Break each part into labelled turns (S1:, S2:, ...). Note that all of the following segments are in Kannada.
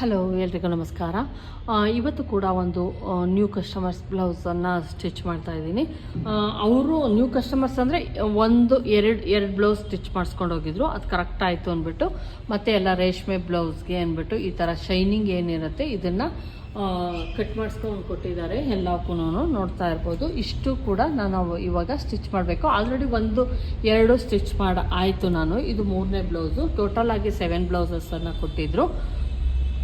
S1: ಹಲೋ ಎಲ್ರಿಗೂ ನಮಸ್ಕಾರ. ಇವತ್ತು ಕೂಡ ಒಂದು ನ್ಯೂ ಕಸ್ಟಮರ್ಸ್ ಬ್ಲೌಸನ್ನು ಸ್ಟಿಚ್ ಮಾಡ್ತಾ ಇದ್ದೀನಿ. ಅವರು ನ್ಯೂ ಕಸ್ಟಮರ್ಸ್ ಅಂದರೆ ಒಂದು ಎರಡು ಎರಡು ಬ್ಲೌಸ್ ಸ್ಟಿಚ್ ಮಾಡಿಸ್ಕೊಂಡು ಹೋಗಿದ್ರು. ಅದು ಕರೆಕ್ಟ್ ಆಯಿತು ಅಂದ್ಬಿಟ್ಟು ಮತ್ತೆ ಎಲ್ಲ ರೇಷ್ಮೆ ಬ್ಲೌಸ್ಗೆ ಅಂದ್ಬಿಟ್ಟು ಈ ಥರ ಶೈನಿಂಗ್ ಏನಿರುತ್ತೆ ಇದನ್ನು ಕಟ್ ಮಾಡಿಸ್ಕೊಂಡು ಕೊಟ್ಟಿದ್ದಾರೆ ಎಲ್ಲಕ್ಕೂ ನೋಡ್ತಾ ಇರ್ಬೋದು. ಇಷ್ಟು ಕೂಡ ನಾನು ಇವಾಗ ಸ್ಟಿಚ್ ಮಾಡಬೇಕು. ಆಲ್ರೆಡಿ ಒಂದು ಎರಡು ಸ್ಟಿಚ್ ಮಾಡಿ ಆಯಿತು ನಾನು. ಇದು ಮೂರನೇ ಬ್ಲೌಸು ಟೋಟಲ್ ಆಗಿ ಸೆವೆನ್ ಬ್ಲೌಸಸನ್ನು ಕೊಟ್ಟಿದ್ರು. ಆ,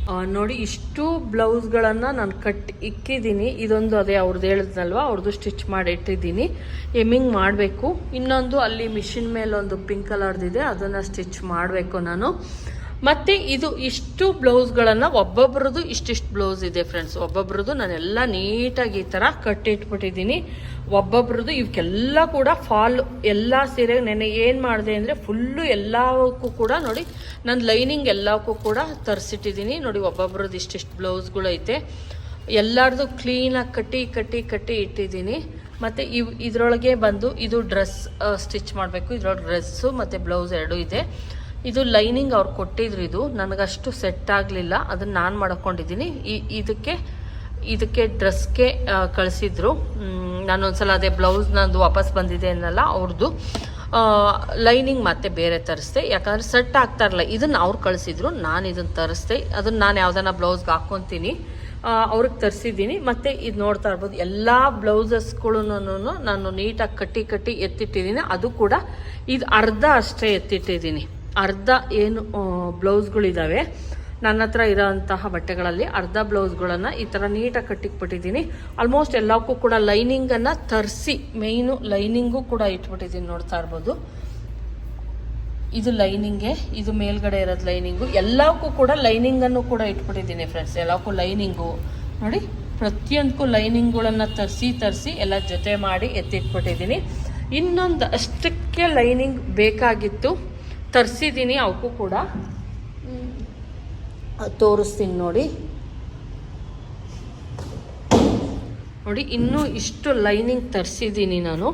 S1: ನೋಡಿ, ಇಷ್ಟು ಬ್ಲೌಸ್ಗಳನ್ನು ನಾನು ಕಟ್ ಇಕ್ಕಿದ್ದೀನಿ. ಇದೊಂದು ಅದೇ ಅವ್ರದ್ದು ಹೇಳಿದ್ನಲ್ವ? ಅವ್ರದ್ದು ಸ್ಟಿಚ್ ಮಾಡಿ ಇಟ್ಟಿದ್ದೀನಿ ಎಮ್ಮಿಂಗ್ ಮಾಡಬೇಕು. ಇನ್ನೊಂದು ಅಲ್ಲಿ ಮಿಷಿನ್ ಮೇಲೆ ಒಂದು ಪಿಂಕ್ ಕಲರ್ದಿದೆ. ಅದನ್ನು ಸ್ಟಿಚ್ ಮಾಡಬೇಕು ನಾನು. ಮತ್ತು ಇದು ಇಷ್ಟು ಬ್ಲೌಸ್ಗಳನ್ನು ಒಬ್ಬೊಬ್ರದ್ದು ಇಷ್ಟಿಷ್ಟು ಬ್ಲೌಸ್ ಇದೆ ಫ್ರೆಂಡ್ಸ್ ಒಬ್ಬೊಬ್ರದ್ದು ನಾನೆಲ್ಲ ನೀಟಾಗಿ ಈ ಥರ ಕಟ್ಟಿಟ್ಬಿಟ್ಟಿದ್ದೀನಿ ಒಬ್ಬೊಬ್ರದ್ದು ಇವಕ್ಕೆಲ್ಲ ಕೂಡ ಫಾಲ್ ಎಲ್ಲ ಸೀರೆ ನೆನೆ ಏನು ಮಾಡಿದೆ ಅಂದರೆ ಫುಲ್ಲು ಎಲ್ಲಕ್ಕೂ ಕೂಡ ನೋಡಿ ನಾನು ಲೈನಿಂಗ್ ಎಲ್ಲಕ್ಕೂ ಕೂಡ ತರಿಸಿಟ್ಟಿದ್ದೀನಿ. ನೋಡಿ ಒಬ್ಬೊಬ್ರದ್ದು ಇಷ್ಟಿಷ್ಟು ಬ್ಲೌಸ್ಗಳೈತೆ ಎಲ್ಲರದು ಕ್ಲೀನಾಗಿ ಕಟ್ಟಿ ಕಟ್ಟಿ ಕಟ್ಟಿ ಇಟ್ಟಿದ್ದೀನಿ. ಮತ್ತು ಇವ್ ಇದರೊಳಗೆ ಬಂದು ಇದು ಡ್ರೆಸ್ ಸ್ಟಿಚ್ ಮಾಡಬೇಕು. ಇದ್ರೊಳಗೆ ಡ್ರೆಸ್ಸು ಮತ್ತು ಬ್ಲೌಸ್ ಎರಡೂ ಇದೆ. ಇದು ಲೈನಿಂಗ್ ಅವ್ರು ಕೊಟ್ಟಿದ್ರು ಇದು. ನನಗಷ್ಟು ಸೆಟ್ ಆಗಲಿಲ್ಲ. ಅದನ್ನು ನಾನು ಮಾಡ್ಕೊಂಡಿದ್ದೀನಿ. ಈ, ಇದಕ್ಕೆ ಇದಕ್ಕೆ ಡ್ರೆಸ್ಗೆ ಕಳಿಸಿದ್ರು. ನಾನು ಒಂದ್ಸಲ ಅದೇ ಬ್ಲೌಸ್ ನಂದು ವಾಪಸ್ ಬಂದಿದೆ ಅನ್ನಲ್ಲ ಅವ್ರದ್ದು ಲೈನಿಂಗ್ ಮತ್ತೆ ಬೇರೆ ತರಿಸ್ದೆ. ಯಾಕಂದರೆ ಸೆಟ್ ಆಗ್ತಾ ಇರಲ್ಲ ಇದನ್ನು ಅವ್ರು ಕಳಿಸಿದ್ರು. ನಾನು ಇದನ್ನು ತರಿಸ್ದೆ. ಅದನ್ನು ನಾನು ಯಾವ್ದಾನ ಬ್ಲೌಸ್ಗೆ ಹಾಕ್ಕೊತೀನಿ ಅವ್ರಿಗೆ ತರಿಸಿದ್ದೀನಿ. ಮತ್ತು ಇದು ನೋಡ್ತಾ ಇರ್ಬೋದು, ಎಲ್ಲ ಬ್ಲೌಸಸ್ಗಳನ್ನೂ ನಾನು ನೀಟಾಗಿ ಕಟ್ಟಿ ಕಟ್ಟಿ ಎತ್ತಿಟ್ಟಿದ್ದೀನಿ. ಅದು ಕೂಡ ಇದು ಅರ್ಧ ಅಷ್ಟೇ ಎತ್ತಿಟ್ಟಿದ್ದೀನಿ. ಅರ್ಧ ಏನು ಬ್ಲೌಸ್ಗಳಿದ್ದಾವೆ ನನ್ನ ಹತ್ರ ಇರೋಂತಹ ಬಟ್ಟೆಗಳಲ್ಲಿ ಅರ್ಧ ಬ್ಲೌಸ್ಗಳನ್ನು ಈ ಥರ ನೀಟಾಗಿ ಕಟ್ಟಿಕ್ಬಿಟ್ಟಿದ್ದೀನಿ ಆಲ್ಮೋಸ್ಟ್ ಎಲ್ಲಕ್ಕೂ ಕೂಡ ಲೈನಿಂಗನ್ನು ತರಿಸಿ ಮೇಯ್ನು ಲೈನಿಂಗು ಕೂಡ ಇಟ್ಬಿಟ್ಟಿದ್ದೀನಿ ನೋಡ್ತಾ ಇರ್ಬೋದು. ಇದು ಲೈನಿಂಗೆ, ಇದು ಮೇಲ್ಗಡೆ ಇರೋದು ಲೈನಿಂಗು. ಎಲ್ಲಕ್ಕೂ ಕೂಡ ಲೈನಿಂಗನ್ನು ಕೂಡ ಇಟ್ಬಿಟ್ಟಿದ್ದೀನಿ ಫ್ರೆಂಡ್ಸ್ ಎಲ್ಲಕ್ಕೂ ಲೈನಿಂಗು. ನೋಡಿ ಪ್ರತಿಯೊಂದಕ್ಕೂ ಲೈನಿಂಗ್ಗಳನ್ನು ತರಿಸಿ ತರಿಸಿ ಎಲ್ಲ ಜೊತೆ ಮಾಡಿ ಎತ್ತಿಟ್ಬಿಟ್ಟಿದ್ದೀನಿ. ಇನ್ನೊಂದು ಅಷ್ಟಕ್ಕೆ ಲೈನಿಂಗ್ ಬೇಕಾಗಿತ್ತು. ತರಿಸಿದ್ದೀನಿ ಅವಕ್ಕೂ ಕೂಡ. ತೋರಿಸ್ತೀನಿ ನೋಡಿ. ನೋಡಿ ಇನ್ನೂ ಇಷ್ಟು ಲೈನಿಂಗ್ ತರಿಸಿದ್ದೀನಿ ನಾನು.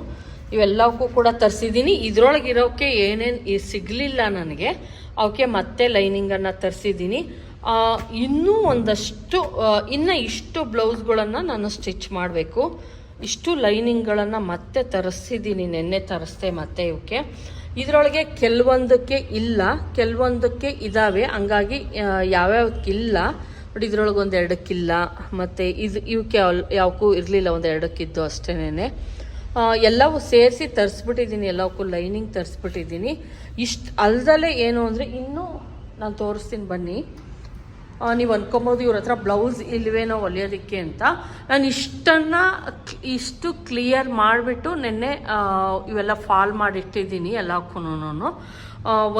S1: ಇವೆಲ್ಲವಕ್ಕೂ ಕೂಡ ತರಿಸಿದ್ದೀನಿ ಇದ್ರೊಳಗಿರೋಕ್ಕೆ ಏನೇನು ಸಿಗಲಿಲ್ಲ ನನಗೆ. ಅವಕ್ಕೆ ಮತ್ತೆ ಲೈನಿಂಗನ್ನು ತರಿಸಿದ್ದೀನಿ ಇನ್ನೂ ಒಂದಷ್ಟು ಇನ್ನು ಇಷ್ಟು ಬ್ಲೌಸ್ಗಳನ್ನು ನಾನು ಸ್ಟಿಚ್ ಮಾಡಬೇಕು. ಇಷ್ಟು ಲೈನಿಂಗ್ಗಳನ್ನು ಮತ್ತೆ ತರಿಸಿದ್ದೀನಿ ನೆನ್ನೆ ತರಿಸ್ದೆ ಮತ್ತೆ ಇವಕ್ಕೆ. ಇದರೊಳಗೆ ಕೆಲವೊಂದಕ್ಕೆ ಇಲ್ಲ, ಕೆಲವೊಂದಕ್ಕೆ ಇದ್ದಾವೆ ಹಂಗಾಗಿ ಯಾವ್ಯಾವಕ್ಕಿಲ್ಲ ನೋಡಿ, ಇದ್ರೊಳಗೆ ಒಂದು ಎರಡಕ್ಕಿಲ್ಲ. ಮತ್ತು ಇದು, ಇವಕ್ಕೆ ಯಾವಕ್ಕೂ ಇರಲಿಲ್ಲ, ಒಂದು ಎರಡಕ್ಕಿದ್ದು ಅಷ್ಟೇನೆ ಎಲ್ಲವೂ ಸೇರಿಸಿ ತರಿಸ್ಬಿಟ್ಟಿದ್ದೀನಿ ಎಲ್ಲವಕ್ಕೂ ಲೈನಿಂಗ್ ತರಿಸ್ಬಿಟ್ಟಿದ್ದೀನಿ ಇಷ್ಟು ಅಲ್ದಲ್ಲೇ ಏನು ಅಂದರೆ ಇನ್ನೂ ನಾನು ತೋರಿಸ್ತೀನಿ ಬನ್ನಿ. ನೀವು ಅಂದ್ಕೊಬೋದು ಇವ್ರ ಹತ್ರ ಬ್ಲೌಸ್ ಇಲ್ವೇನೋ ಹೊಲಿಯೋದಕ್ಕೆ ಅಂತ. ನಾನು ಇಷ್ಟನ್ನು ಇಷ್ಟು ಕ್ಲಿಯರ್ ಮಾಡಿಬಿಟ್ಟು ನಿನ್ನೆ ಇವೆಲ್ಲ ಫಾಲ್ ಮಾಡಿಟ್ಟಿದ್ದೀನಿ ಎಲ್ಲಕ್ಕೂ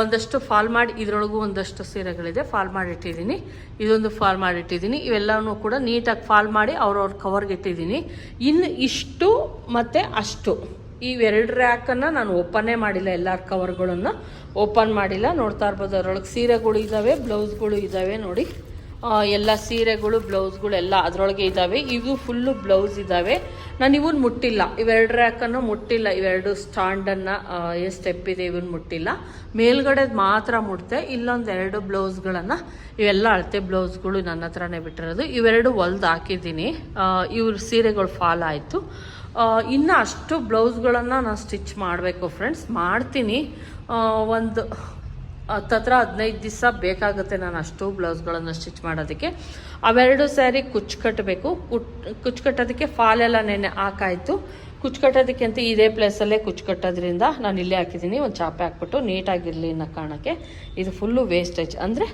S1: ಒಂದಷ್ಟು ಫಾಲ್ ಮಾಡಿ, ಇದರೊಳಗೂ ಒಂದಷ್ಟು ಸೀರೆಗಳಿದೆ ಫಾಲ್ ಮಾಡಿಟ್ಟಿದ್ದೀನಿ. ಇದೊಂದು ಫಾಲ್ ಮಾಡಿಟ್ಟಿದ್ದೀನಿ. ಇವೆಲ್ಲವೂ ಕೂಡ ನೀಟಾಗಿ ಫಾಲ್ ಮಾಡಿ ಅವ್ರವ್ರ ಕವರ್ಗೆ ಇಟ್ಟಿದ್ದೀನಿ ಇನ್ನು ಇಷ್ಟು ಮತ್ತು ಅಷ್ಟು. ಇವೆರಡು ರ್ಯಾಕನ್ನು ನಾನು ಓಪನ್ನೇ ಮಾಡಿಲ್ಲ, ಎಲ್ಲರ ಕವರ್ಗಳನ್ನು ಓಪನ್ ಮಾಡಿಲ್ಲ, ನೋಡ್ತಾ ಇರ್ಬೋದು ಅದರೊಳಗೆ ಸೀರೆಗಳು ಇದ್ದಾವೆ ಬ್ಲೌಸ್ಗಳು ಇದ್ದಾವೆ ನೋಡಿ. ಎಲ್ಲ ಸೀರೆಗಳು, ಬ್ಲೌಸ್ಗಳು ಎಲ್ಲ ಅದರೊಳಗೆ ಇದ್ದಾವೆ ಇವು ಫುಲ್ಲು ಬ್ಲೌಸ್ ಇದ್ದಾವೆ ನಾನು ಇವನ್ ಮುಟ್ಟಿಲ್ಲ. ಇವೆರಡು ರ್ಯಾಕನ್ನು ಮುಟ್ಟಿಲ್ಲ. ಇವೆರಡು ಸ್ಟಾಂಡನ್ನು ಸ್ಟೆಪ್ ಇದೆ ಇವನ್ ಮುಟ್ಟಿಲ್ಲ. ಮೇಲ್ಗಡೆ ಮಾತ್ರ ಮುಟ್ತೆ. ಇಲ್ಲೊಂದು ಎರಡು ಬ್ಲೌಸ್ಗಳನ್ನು, ಇವೆಲ್ಲ ಅಳತೆ ಬ್ಲೌಸ್ಗಳು ನನ್ನ ಹತ್ರನೇ ಬಿಟ್ಟಿರೋದು. ಇವೆರಡು ಹೊಲ್ದು ಹಾಕಿದ್ದೀನಿ. ಇವ್ರ ಸೀರೆಗಳು ಫಾಲ್ ಆಯಿತು. ಇನ್ನು ಅಷ್ಟು ಬ್ಲೌಸ್ಗಳನ್ನು ನಾನು ಸ್ಟಿಚ್ ಮಾಡಬೇಕು ಫ್ರೆಂಡ್ಸ್ ಮಾಡ್ತೀನಿ. ಒಂದು ಹತ್ತತ್ರ ಹದಿನೈದು ದಿವಸ ಬೇಕಾಗುತ್ತೆ ನಾನು ಅಷ್ಟು ಬ್ಲೌಸ್ಗಳನ್ನು ಸ್ಟಿಚ್ ಮಾಡೋದಕ್ಕೆ. ಅವೆರಡು ಸ್ಯಾರಿ ಕುಚ್ಚು ಕಟ್ಟಬೇಕು ಕುಟ್ ಕುಚ್ಚು ಕಟ್ಟೋದಕ್ಕೆ ಫಾಲೆಲ್ಲ ನೆನೆ ಹಾಕಾಯಿತು. ಕುಚ್ಚು ಕಟ್ಟೋದಕ್ಕೆ ಅಂತ ಇದೇ ಪ್ಲೇಸಲ್ಲೇ ಕುಚ್ಚು ಕಟ್ಟೋದ್ರಿಂದ ನಾನು ಇಲ್ಲೇ ಹಾಕಿದ್ದೀನಿ. ಒಂದು ಚಾಪೆ ಹಾಕ್ಬಿಟ್ಟು ನೀಟಾಗಿರಲಿ ಅನ್ನೋ ಕಾರಣಕ್ಕೆ ಇದು ಫುಲ್ಲು ವೇಸ್ಟೇಜ್ ಅಂದರೆ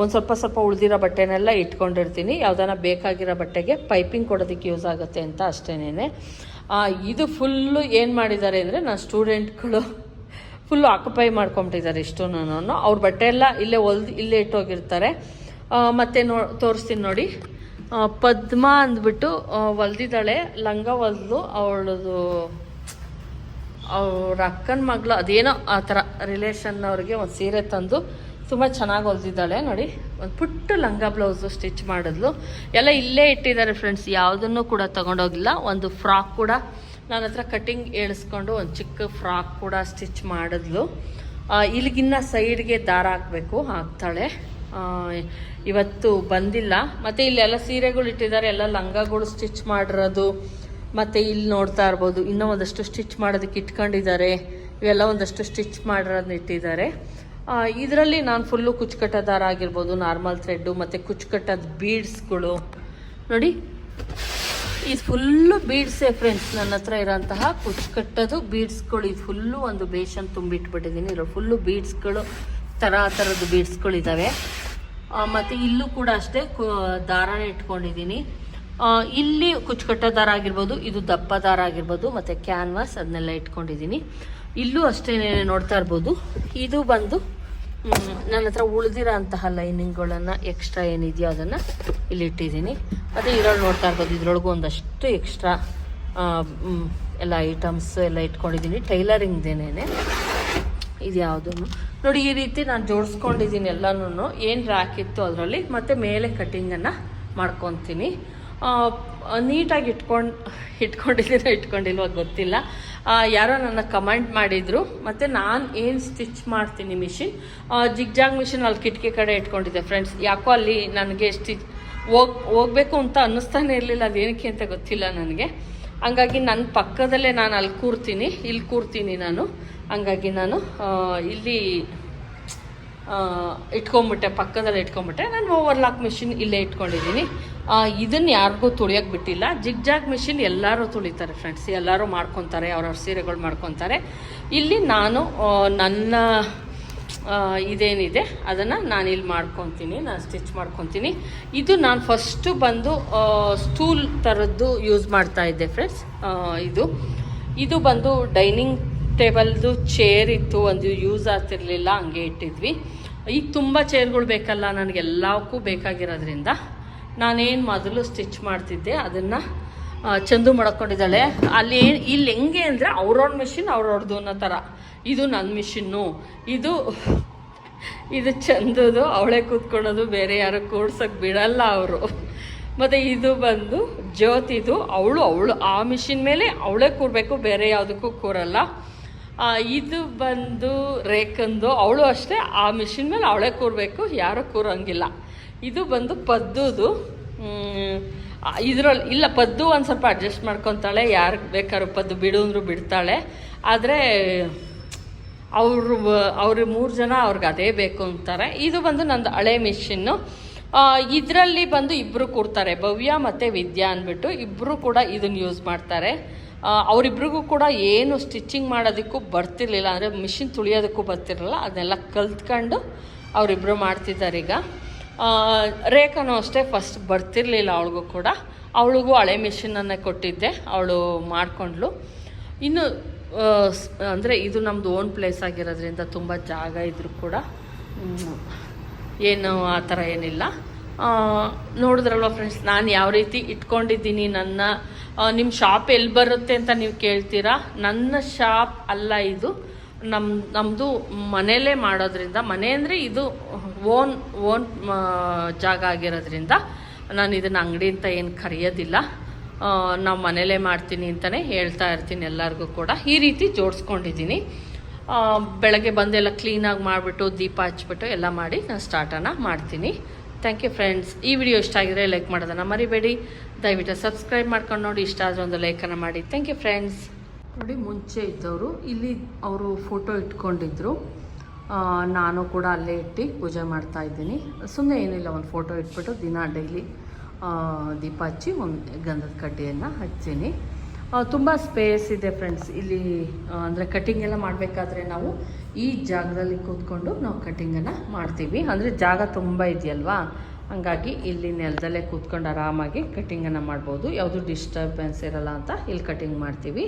S1: ಒಂದು ಸ್ವಲ್ಪ ಸ್ವಲ್ಪ ಉಳಿದಿರೋ ಬಟ್ಟೆನೆಲ್ಲ ಇಟ್ಕೊಂಡಿರ್ತೀನಿ. ಯಾವ್ದಾನ ಬೇಕಾಗಿರೋ ಬಟ್ಟೆಗೆ ಪೈಪಿಂಗ್ ಕೊಡೋದಕ್ಕೆ ಯೂಸ್ ಆಗುತ್ತೆ ಅಂತ ಅಷ್ಟೇನೆ ಇದು ಫುಲ್ಲು ಏನು ಮಾಡಿದ್ದಾರೆ ಅಂದರೆ, ನಾನು ಸ್ಟೂಡೆಂಟ್ಗಳು ಫುಲ್ಲು ಆಕ್ಯುಪೈ ಮಾಡ್ಕೊಂಬಿಟ್ಟಿದ್ದಾರೆ ಇಷ್ಟು ನಾನು ಅವ್ರ ಬಟ್ಟೆ ಎಲ್ಲ ಇಲ್ಲೇ ಹೊಲ್ದು ಇಲ್ಲೇ ಇಟ್ಟೋಗಿರ್ತಾರೆ. ಮತ್ತೆ ನೋ, ತೋರಿಸ್ತೀನಿ ನೋಡಿ. ಪದ್ಮ ಅಂದ್ಬಿಟ್ಟು ಹೊಲ್ದಿದ್ದಾಳೆ ಲಂಗ ಹೊಲ್ದು ಅವಳದು, ಅವ್ರ ಅಕ್ಕನ ಮಗಳು, ಅದೇನೋ ಆ ಥರ ರಿಲೇಷನ್ ಅವ್ರಿಗೆ ಒಂದು ಸೀರೆ ತಂದು ತುಂಬ ಚೆನ್ನಾಗಿ ಹೊಲ್ದಿದ್ದಾಳೆ ನೋಡಿ. ಒಂದು ಪುಟ್ಟ ಲಂಗ ಬ್ಲೌಸು ಸ್ಟಿಚ್ ಮಾಡಿದ್ಲು. ಎಲ್ಲ ಇಲ್ಲೇ ಇಟ್ಟಿದ್ದಾರೆ ಫ್ರೆಂಡ್ಸ್, ಯಾವುದನ್ನು ಕೂಡ ತಗೊಂಡೋಗಿಲ್ಲ. ಒಂದು ಫ್ರಾಕ್ ಕೂಡ ನನ್ನ ಹತ್ರ ಕಟಿಂಗ್ ಏಳಿಸ್ಕೊಂಡು ಒಂದು ಚಿಕ್ಕ ಫ್ರಾಕ್ ಕೂಡ ಸ್ಟಿಚ್ ಮಾಡಿದ್ಲು. ಇಲ್ಲಿಗಿನ್ನ ಸೈಡ್ಗೆ ದಾರ ಹಾಕಬೇಕು, ಹಾಕ್ತಾಳೆ. ಇವತ್ತು ಬಂದಿಲ್ಲ. ಮತ್ತು ಇಲ್ಲೆಲ್ಲ ಸೀರೆಗಳು ಇಟ್ಟಿದ್ದಾರೆ, ಎಲ್ಲ ಲಂಗಗಳು ಸ್ಟಿಚ್ ಮಾಡಿರೋದು. ಮತ್ತು ಇಲ್ಲಿ ನೋಡ್ತಾ ಇರ್ಬೋದು, ಇನ್ನೂ ಒಂದಷ್ಟು ಸ್ಟಿಚ್ ಮಾಡೋದಕ್ಕೆ ಇಟ್ಕೊಂಡಿದ್ದಾರೆ. ಇವೆಲ್ಲ ಒಂದಷ್ಟು ಸ್ಟಿಚ್ ಮಾಡಿರೋದನ್ನ ಇಟ್ಟಿದ್ದಾರೆ. ಇದರಲ್ಲಿ ನಾನು ಫುಲ್ಲು ಕುಚ್ಚುಕಟ್ಟ ದಾರ ಆಗಿರ್ಬೋದು ನಾರ್ಮಲ್ ಥ್ರೆಡ್ಡು ಮತ್ತು ಕುಚ್ಚುಕಟ್ಟದ ಬೀಡ್ಸ್ಗಳು ನೋಡಿ ಇದು ಫುಲ್ಲು ಬೀಡ್ಸೆ ಫ್ರೆಂಡ್ಸ್ ನನ್ನ ಹತ್ರ ಇರೋಂತಹ ಕುಚ್ಚುಕಟ್ಟದು ಬೀಡ್ಸ್ಗಳು ಇದು ಫುಲ್ಲು ಒಂದು ಬೇಷನ್ ತುಂಬಿಟ್ಬಿಟ್ಟಿದ್ದೀನಿ. ಇರೋ ಫುಲ್ಲು ಬೀಡ್ಸ್ಗಳು ಥರ ಥರದ್ದು ಬೀಡ್ಸ್ಗಳಿದ್ದಾವೆ ಮತ್ತು ಇಲ್ಲೂ ಕೂಡ ಅಷ್ಟೇ ಕು, ದಾರನ ಇಟ್ಕೊಂಡಿದ್ದೀನಿ. ಇಲ್ಲಿ ಕುಚ್ಚುಕಟ್ಟ ದಾರ ಆಗಿರ್ಬೋದು, ಇದು ದಪ್ಪ ದಾರ ಆಗಿರ್ಬೋದು, ಮತ್ತು ಕ್ಯಾನ್ವಾಸ್ ಅದನ್ನೆಲ್ಲ ಇಟ್ಕೊಂಡಿದ್ದೀನಿ. ಇಲ್ಲೂ ಅಷ್ಟೇ ನೋಡ್ತಾ ಇರ್ಬೋದು. ಇದು ಬಂದು ನನ್ನ ಹತ್ರ ಉಳಿದಿರೋ ಅಂತಹ ಲೈನಿಂಗ್ಗಳನ್ನು ಎಕ್ಸ್ಟ್ರಾ ಏನಿದೆಯೋ ಅದನ್ನು ಇಲ್ಲಿ ಇಟ್ಟಿದ್ದೀನಿ. ಮತ್ತು ಇದ್ರೊಳಗೆ ನೋಡ್ತಾ ಇರ್ಬೋದು, ಇದ್ರೊಳಗೂ ಒಂದಷ್ಟು ಎಕ್ಸ್ಟ್ರಾ ಎಲ್ಲ ಐಟಮ್ಸ್ ಎಲ್ಲ ಇಟ್ಕೊಂಡಿದ್ದೀನಿ. ಟೈಲರಿಂಗ್ದೇನೆ ಇದು ಯಾವುದು ನೋಡಿ, ಈ ರೀತಿ ನಾನು ಜೋಡಿಸ್ಕೊಂಡಿದ್ದೀನಿ ಎಲ್ಲನೂ ಏನು ರ್ಯಾಕ್ ಇತ್ತು ಅದರಲ್ಲಿ, ಮತ್ತು ಮೇಲೆ ಕಟ್ಟಿಂಗನ್ನು ಮಾಡ್ಕೊತೀನಿ. ನೀಟಾಗಿ ಇಟ್ಕೊಂಡು, ಇಟ್ಕೊಂಡಿದ್ದೀನೋ ಇಟ್ಕೊಂಡಿಲ್ವ ಗೊತ್ತಿಲ್ಲ. ಯಾರೋ ನನ್ನ ಕಮೆಂಟ್ ಮಾಡಿದರು. ಮತ್ತು ನಾನು ಏನು ಸ್ಟಿಚ್ ಮಾಡ್ತೀನಿ ಮಿಷಿನ್? ಜಿಗ್ಜಾಗ್ ಮಿಷಿನ್ ಅಲ್ಲಿ ಕಿಟಕಿ ಕಡೆ ಇಟ್ಕೊಂಡಿದ್ದೆ ಫ್ರೆಂಡ್ಸ್. ಯಾಕೋ ಅಲ್ಲಿ ನನಗೆ ಸ್ಟಿಚ್ ಹೋಗ್, ಹೋಗಬೇಕು ಅಂತ ಅನ್ನಿಸ್ತಾನೆ ಇರಲಿಲ್ಲ. ಅದೇನಕ್ಕೆ ಅಂತ ಗೊತ್ತಿಲ್ಲ ನನಗೆ. ಹಂಗಾಗಿ ನನ್ನ ಪಕ್ಕದಲ್ಲೇ ನಾನು ಅಲ್ಲಿ ಕೂರ್ತೀನಿ. ಇಲ್ಲಿ ಕೂರ್ತೀನಿ ನಾನು. ಹಂಗಾಗಿ ನಾನು ಇಲ್ಲಿ ಇಟ್ಕೊಂಬಿಟ್ಟೆ ಪಕ್ಕದಲ್ಲಿ ಇಟ್ಕೊಂಬಿಟ್ಟೆ ನಾನು ಓವರ್ಲಾಕ್ ಮಿಷಿನ್ ಇಲ್ಲೇ ಇಟ್ಕೊಂಡಿದ್ದೀನಿ. ಇದನ್ನು ಯಾರಿಗೂ ತುಳಿಯೋಕೆ ಬಿಟ್ಟಿಲ್ಲ. ಜಿಗ್ ಜಾಗ್ ಮಿಷಿನ್ ಎಲ್ಲರೂ ತುಳಿತಾರೆ ಫ್ರೆಂಡ್ಸ್ ಎಲ್ಲರೂ ಮಾಡ್ಕೊತಾರೆ, ಅವ್ರವ್ರ ಸೀರೆಗಳು ಮಾಡ್ಕೊತಾರೆ. ಇಲ್ಲಿ ನಾನು ನನ್ನ ಇದೇನಿದೆ, ಅದನ್ನು ನಾನು ಇಲ್ಲಿ ಮಾಡ್ಕೊತೀನಿ, ನಾನು ಸ್ಟಿಚ್ ಮಾಡ್ಕೊತೀನಿ. ಇದು ನಾನು ಫಸ್ಟು ಬಂದು ಸ್ಟೂಲ್ ಥರದ್ದು ಯೂಸ್ ಮಾಡ್ತಾ ಇದ್ದೆ ಫ್ರೆಂಡ್ಸ್ ಇದು. ಇದು ಬಂದು ಡೈನಿಂಗ್ ಟೇಬಲ್ದು ಚೇರ್ ಇತ್ತು, ಒಂದು ಯೂಸ್ ಆಗ್ತಿರ್ಲಿಲ್ಲ, ಹಂಗೆ ಇಟ್ಟಿದ್ವಿ. ಈಗ ತುಂಬ ಚೇರ್ಗಳು ಬೇಕಲ್ಲ ನನಗೆಲ್ಲಕ್ಕೂ ಬೇಕಾಗಿರೋದ್ರಿಂದ ನಾನೇನು ಮೊದಲು ಸ್ಟಿಚ್ ಮಾಡ್ತಿದ್ದೆ, ಅದನ್ನು ಚಂದು ಮಾಡ್ಕೊಂಡಿದ್ದಾಳೆ. ಅಲ್ಲಿ ಇಲ್ಲಿ ಹೆಂಗೆ ಅಂದರೆ ಅವ್ರವ್ರ ಮಿಷಿನ್ ಅವ್ರವ್ರದ್ದು ಅನ್ನೋ ಥರ ಇದು ನನ್ನ ಮಿಷಿನ್ನು ಇದು ಇದು ಚಂದದು, ಅವಳೇ ಕೂತ್ಕೊಳ್ಳೋದು, ಬೇರೆ ಯಾರು ಕೂಡ್ಸೋಕ್ಕೆ ಬಿಡಲ್ಲ ಅವರು. ಮತ್ತು ಇದು ಬಂದು ಜ್ಯೋತಿದು, ಅವಳು ಅವಳು ಆ ಮಿಷಿನ್ ಮೇಲೆ ಅವಳೇ ಕೂರಬೇಕು, ಬೇರೆ ಯಾವುದಕ್ಕೂ ಕೂರಲ್ಲ. ಇದು ಬಂದು ರೇಖಂದು, ಅವಳು ಅಷ್ಟೇ, ಆ ಮಿಷಿನ್ ಮೇಲೆ ಅವಳೇ ಕೂರಬೇಕು, ಯಾರೂ ಕೂರಂಗಿಲ್ಲ. ಇದು ಬಂದು ಪದ್ದುದು ಇದರಲ್ಲಿ ಇಲ್ಲ, ಪದ್ದು ಒಂದು ಸ್ವಲ್ಪ ಅಡ್ಜಸ್ಟ್ ಮಾಡ್ಕೊತಾಳೆ ಯಾರು ಬೇಕಾದ್ರು ಪದ್ದು ಬಿಡು ಅಂದ್ರು ಬಿಡ್ತಾಳೆ. ಆದರೆ, ಅವರು ಅವರು ಮೂರು ಜನ ಅವ್ರಿಗೆ ಅದೇ ಬೇಕು ಅಂತಾರೆ. ಇದು ಬಂದು ನಂದು ಹಳೆ ಮಿಷಿನ್ನು ಇದರಲ್ಲಿ ಬಂದು ಇಬ್ಬರು ಕೂರ್ತಾರೆ, ಭವ್ಯ ಮತ್ತು ವಿದ್ಯಾ ಅಂದ್ಬಿಟ್ಟು. ಇಬ್ಬರು ಕೂಡ ಇದನ್ನು ಯೂಸ್ ಮಾಡ್ತಾರೆ. ಅವರಿಬ್ರಿಗೂ ಕೂಡ ಏನು ಸ್ಟಿಚಿಂಗ್ ಮಾಡೋದಕ್ಕೂ ಬರ್ತಿರ್ಲಿಲ್ಲ. ಅಂದರೆ ಮಿಷಿನ್ ತುಳಿಯೋದಕ್ಕೂ ಬರ್ತಿರಲಿಲ್ಲ. ಅದನ್ನೆಲ್ಲ ಕಲ್ತ್ಕೊಂಡು ಅವರಿಬ್ಬರು ಮಾಡ್ತಿದ್ದಾರೆ ಈಗ. ರೇಖಾನು ಅಷ್ಟೇ ಫಸ್ಟ್ ಬರ್ತಿರ್ಲಿಲ್ಲ ಅವಳಿಗೂ ಕೂಡ. ಅವಳಿಗೂ ಹಳೆ ಮಿಷಿನನ್ನೇ ಕೊಟ್ಟಿದ್ದೆ. ಅವಳು ಮಾಡಿಕೊಂಡ್ಳು. ಇನ್ನು ಅಂದರೆ ಇದು ನಮ್ಮದು ಓನ್ ಪ್ಲೇಸ್ ಆಗಿರೋದ್ರಿಂದ ತುಂಬ ಜಾಗ ಇದ್ದರೂ ಕೂಡ ಏನು ಆ ಥರ ಏನಿಲ್ಲ. ನೋಡಿದ್ರಲ್ವ ಫ್ರೆಂಡ್ಸ್ ನಾನು ಯಾವ ರೀತಿ ಇಟ್ಕೊಂಡಿದ್ದೀನಿ ನನ್ನ ನಿಮ್ಮ ಶಾಪ್ ಎಲ್ಲಿ ಬರುತ್ತೆ ಅಂತ ನೀವು ಕೇಳ್ತೀರಾ? ನನ್ನ ಶಾಪ್ ಅಲ್ಲ ಇದು. ನಮ್ಮ ನಮ್ಮದು ಮನೆಯಲ್ಲೇ ಮಾಡೋದ್ರಿಂದ, ಮನೆ ಅಂದರೆ ಇದು ಓನ್ ಓನ್ ಜಾಗ ಆಗಿರೋದ್ರಿಂದ ನಾನು ಇದನ್ನು ಅಂಗಡಿ ಅಂತ ಏನು ಕರೆಯೋದಿಲ್ಲ. ನಾವು ಮನೇಲೇ ಮಾಡ್ತೀನಿ ಅಂತಲೇ ಹೇಳ್ತಾ ಇರ್ತೀನಿ ಎಲ್ಲರಿಗೂ ಕೂಡ. ಈ ರೀತಿ ಜೋಡಿಸ್ಕೊಂಡಿದ್ದೀನಿ. ಬೆಳಗ್ಗೆ ಬಂದೆಲ್ಲ ಕ್ಲೀನಾಗಿ ಮಾಡಿಬಿಟ್ಟು, ದೀಪ ಹಚ್ಬಿಟ್ಟು ಎಲ್ಲ ಮಾಡಿ ನಾನು ಸ್ಟಾರ್ಟನ್ನು ಮಾಡ್ತೀನಿ. ಥ್ಯಾಂಕ್ ಯು ಫ್ರೆಂಡ್ಸ್ ಈ ವಿಡಿಯೋ ಇಷ್ಟ ಆಗಿದ್ರೆ ಲೈಕ್ ಮಾಡೋದನ್ನು ಮರಿಬೇಡಿ. ದಯವಿಟ್ಟು ಸಬ್ಸ್ಕ್ರೈಬ್ ಮಾಡ್ಕೊಂಡು ನೋಡಿ, ಇಷ್ಟ ಆದರೆ ಒಂದು ಲೈಕನ್ನು ಮಾಡಿ. ಥ್ಯಾಂಕ್ ಯು ಫ್ರೆಂಡ್ಸ್ ನೋಡಿ, ಮುಂಚೆ ಇದ್ದವರು, ಇಲ್ಲಿ ಅವರು ಫೋಟೋ ಇಟ್ಕೊಂಡಿದ್ರು. ನಾನು ಕೂಡ ಅಲ್ಲೇ ಇಟ್ಟು ಪೂಜೆ ಮಾಡ್ತಾ ಇದ್ದೀನಿ. ಸುಮ್ಮನೆ ಏನಿಲ್ಲ, ಒಂದು ಫೋಟೋ ಇಟ್ಬಿಟ್ಟು ದಿನ ಡೈಲಿ ದೀಪ ಹಚ್ಚಿ ಒಂದು ಗಂಧದ ಕಡ್ಡಿಯನ್ನು ಹಚ್ತೀನಿ ತುಂಬ ಸ್ಪೇಸ್ ಇದೆ ಫ್ರೆಂಡ್ಸ್ ಇಲ್ಲಿ ಅಂದರೆ ಕಟ್ಟಿಂಗ್ ಎಲ್ಲ ಮಾಡಬೇಕಾದ್ರೆ ನಾವು ಈ ಜಾಗದಲ್ಲಿ ಕೂತ್ಕೊಂಡು ನಾವು ಕಟ್ಟಿಂಗನ್ನು ಮಾಡ್ತೀವಿ. ಅಂದರೆ ಜಾಗ ತುಂಬ ಇದೆಯಲ್ವಾ? ಹಂಗಾಗಿ ಇಲ್ಲಿ ನೆಲದಲ್ಲೇ ಕೂತ್ಕೊಂಡು ಆರಾಮಾಗಿ ಕಟಿಂಗನ್ನು ಮಾಡ್ಬೋದು. ಯಾವುದು ಡಿಸ್ಟರ್ಬೆನ್ಸ್ ಇರಲ್ಲ ಅಂತ ಇಲ್ಲಿ ಕಟ್ಟಿಂಗ್ ಮಾಡ್ತೀವಿ.